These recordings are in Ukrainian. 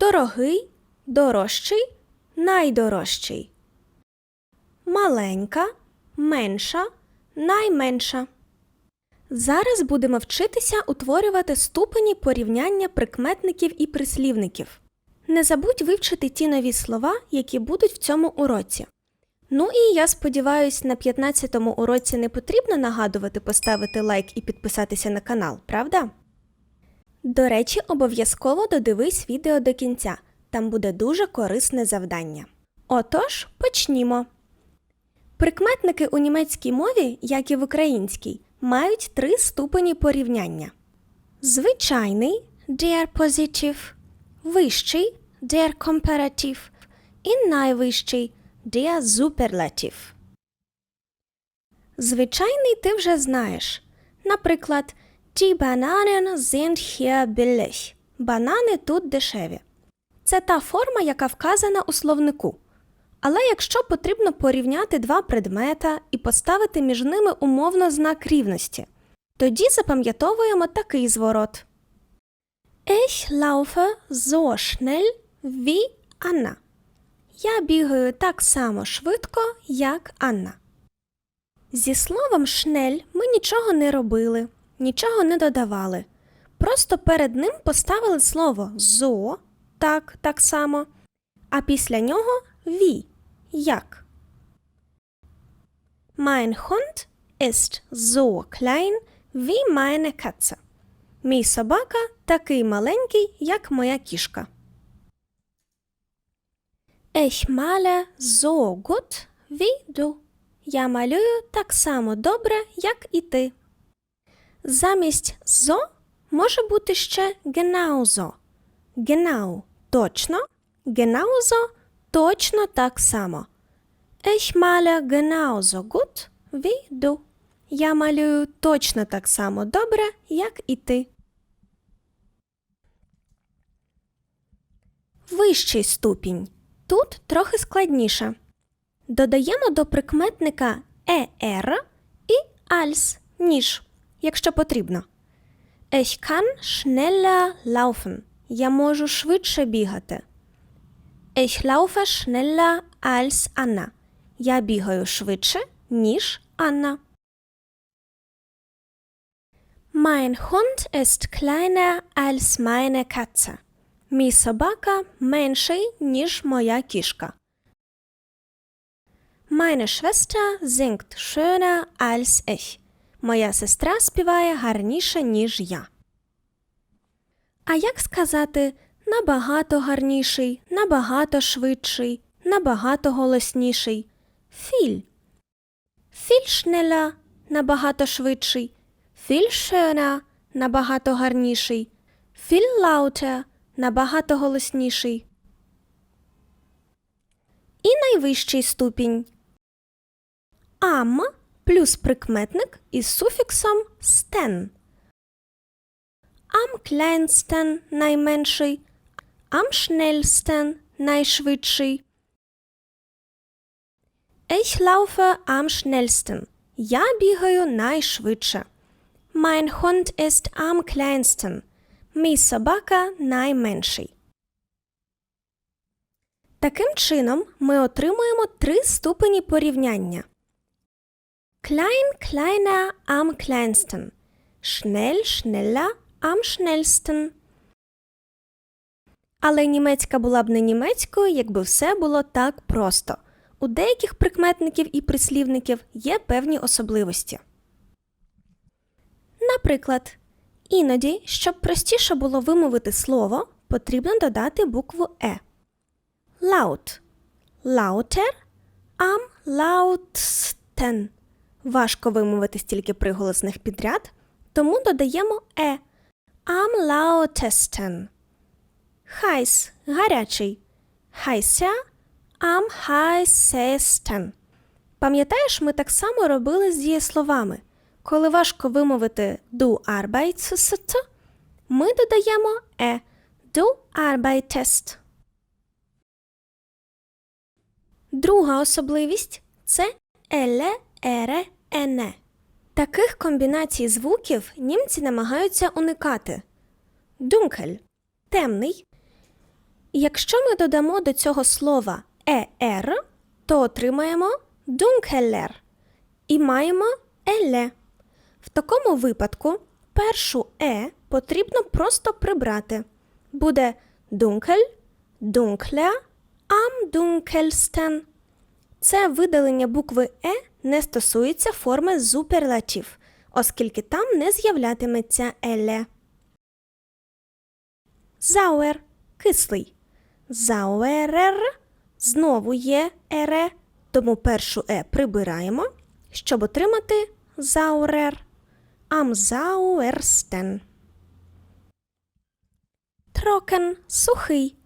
дорогий, дорожчий, найдорожчий. Маленька, менша, найменша. Зараз будемо вчитися утворювати ступені порівняння прикметників і прислівників. Не забудь вивчити ті нові слова, які будуть в цьому уроці. Ну і я сподіваюся, на 15-му уроці не потрібно нагадувати поставити лайк і підписатися на канал, правда? До речі, обов'язково додивись відео до кінця. Там буде дуже корисне завдання. Отож, почнімо. Прикметники у німецькій мові, як і в українській, мають три ступені порівняння: звичайний der Positiv, вищий der Comparativ і найвищий der Superlativ. Звичайний ти вже знаєш. Наприклад, Die Bananen sind hier billig. Банани тут дешеві. Це та форма, яка вказана у словнику. Але якщо потрібно порівняти два предмета і поставити між ними умовно знак рівності, тоді запам'ятовуємо такий зворот. Ich laufe so schnell wie Anna. Я бігаю так само швидко, як Анна. Зі словом шнель ми нічого не робили, нічого не додавали. Просто перед ним поставили слово зо, так, так само, а після нього ві, як. Mein Hund ist so klein wie meine Katze. Мій собака такий маленький, як моя кішка. Ich male so gut wie du. Я малюю так само добре, як і ти. Замість зо може бути ще genauso. Genau – точно, genauso – точно так само. Ich male genauso gut wie du. Я малюю точно так само добре, як і ти. Вищий ступінь. Тут трохи складніше. Додаємо до прикметника er і als ніж, якщо потрібно. Ich kann schneller laufen. Я можу швидше бігати. Ich laufe schneller als Anna. Я бігаю швидше, ніж Анна. Mein Hund ist kleiner als meine Katze. Мій собака менший, ніж моя кішка. Meine Schwester singt schöner als ich. Моя сестра співає гарніше, ніж я. А як сказати набагато гарніший, набагато швидший, набагато голосніший? Viel schneller – набагато швидший. Schöner – набагато гарніший. Lauter – набагато голосніший. І найвищий ступінь. Am плюс прикметник із суфіксом стен. Am kleinsten – найменший. Am schnellsten – найшвидший. Ich laufe am schnellsten. Я бігаю найшвидше. Mein Hund ist am kleinsten. Мій собака найменший. Таким чином ми отримуємо три ступені порівняння. Klein, kleiner, am kleinsten. Schnell, schneller, am schnellsten. Але німецька була б не німецькою, якби все було так просто. У деяких прикметників і прислівників є певні особливості. Наприклад, іноді, щоб простіше було вимовити слово, потрібно додати букву Е. Laut. Lauter, am lautsten. Важко вимовити стільки приголосних підряд, тому додаємо Е. Am lautesten. Heiß – гарячий. Heißer – am heißesten. Пам'ятаєш, ми так само робили з дієсловами. Коли важко вимовити du arbeitest, ми додаємо е. Du arbeitest. Друга особливість це еле, ере, ене. Таких комбінацій звуків німці намагаються уникати. Dunkel – темний. Якщо ми додамо до цього слова ер, то отримаємо dunkeler і маємо еле. В такому випадку першу е потрібно просто прибрати. Буде dunkel, dunkler, am dunkelsten. Це видалення букви е не стосується форми зуперлатив, оскільки там не з'являтиметься еле. Зауер кислий. Зауерер знову є ере, тому першу е прибираємо, щоб отримати заурер. Zauersten. Трокен сухий.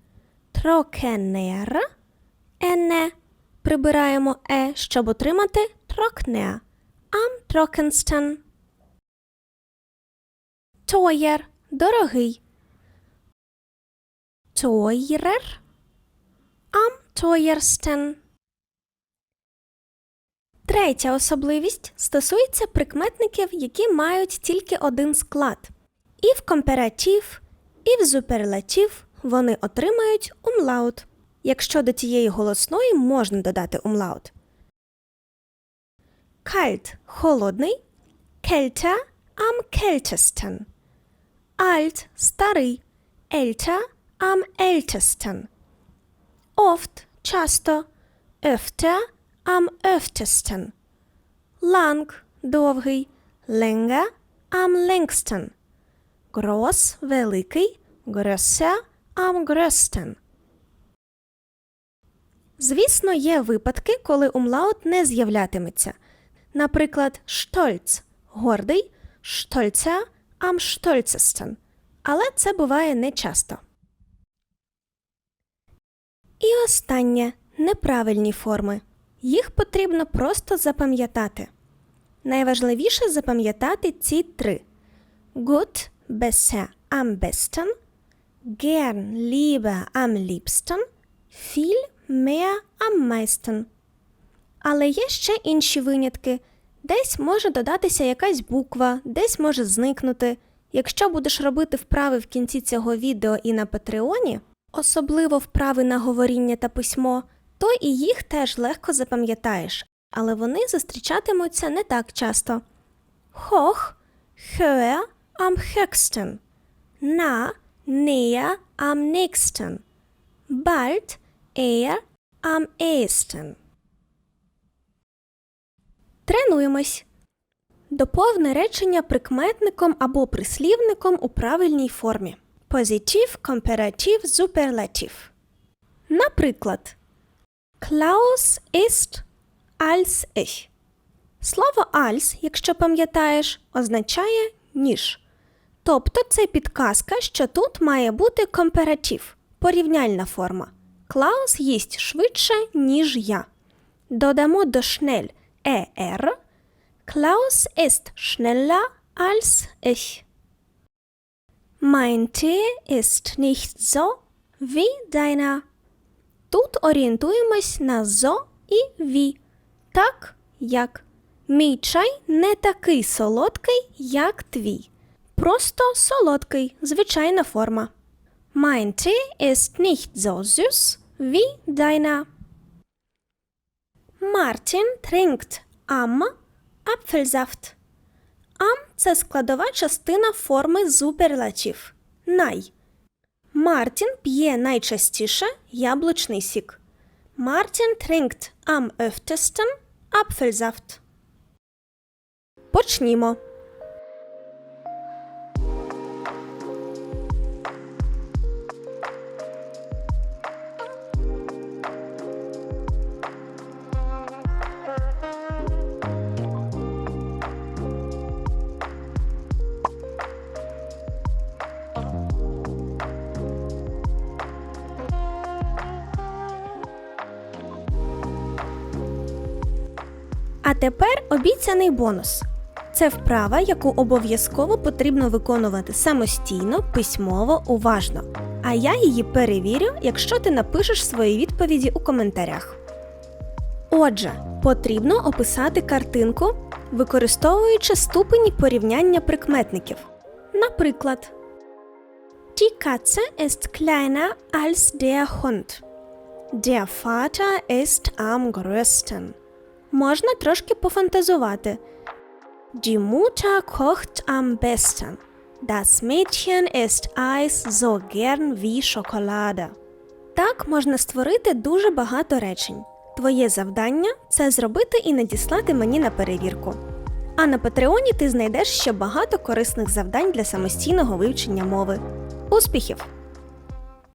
Трокенер. Ене. Прибираємо е, щоб отримати трокнеа. Am trockensten. Тоєр дорогий. Тойрер. Am teuersten. Третя особливість стосується прикметників, які мають тільки один склад. І в комператив, і в зуперлатив вони отримають умлаут, якщо до тієї голосної можна додати умлаут. Кальт холодний, кельта am kältesten. Альт старий, ельта am ältesten. Oft часто, öfter am öftesten. Lang довгий, länger am längsten. Groß великий, grösser am grössten. Звісно, є випадки, коли умлаут не з'являтиметься. Наприклад, штольц гордий, штольця am stolzesten. Але це буває нечасто. І останнє неправильні форми. Їх потрібно просто запам'ятати. Найважливіше запам'ятати ці три: Gut, besser, am besten, gern, lieber, am liebsten, viel, mehr, am meisten. Але є ще інші винятки. Десь може додатися якась буква, десь може зникнути. Якщо будеш робити вправи в кінці цього відео і на Патреоні, особливо вправи на говоріння та письмо, то і їх теж легко запам'ятаєш, але вони зустрічатимуться не так часто. Hoch, höher, am höchsten. Nah, näher, am nächsten. Bald, eher, am ehesten. Тренуємось. Доповни речення прикметником або прислівником у правильній формі. Позитив, комператив, суперлатив. Наприклад, Klaus ist als ich. Слово als, якщо пам'ятаєш, означає ніж. Тобто це підказка, що тут має бути комператив, порівняльна форма. Клаус їсть швидше, ніж я. Додамо до шнель er. Klaus ist schneller als ich. Mein Tee ist nicht so wie deiner. Тут орієнтуємось на зо і ві. Так, як. Мій чай не такий солодкий, як твій. Просто солодкий, звичайна форма. Mein Tee ist nicht so süß wie deiner. Martin trinkt am Apfelsaft. Ам це складова частина форми зуперлатів Най. Мартін п'є найчастіше яблучний сік. Мартін trinkt am öftesten Apfelsaft. Почнімо. А тепер обіцяний бонус. Це вправа, яку обов'язково потрібно виконувати самостійно, письмово, уважно. А я її перевірю, якщо ти напишеш свої відповіді у коментарях. Отже, потрібно описати картинку, використовуючи ступені порівняння прикметників. Наприклад, Die Katze ist kleiner als der Hund. Der Vater ist am größten. Можна трошки пофантазувати. Die Mutter kocht am besten. Das Mädchen isst Eis so gern wie Schokolade. Так можна створити дуже багато речень. Твоє завдання це зробити і надіслати мені на перевірку. А на Патреоні ти знайдеш ще багато корисних завдань для самостійного вивчення мови. Успіхів!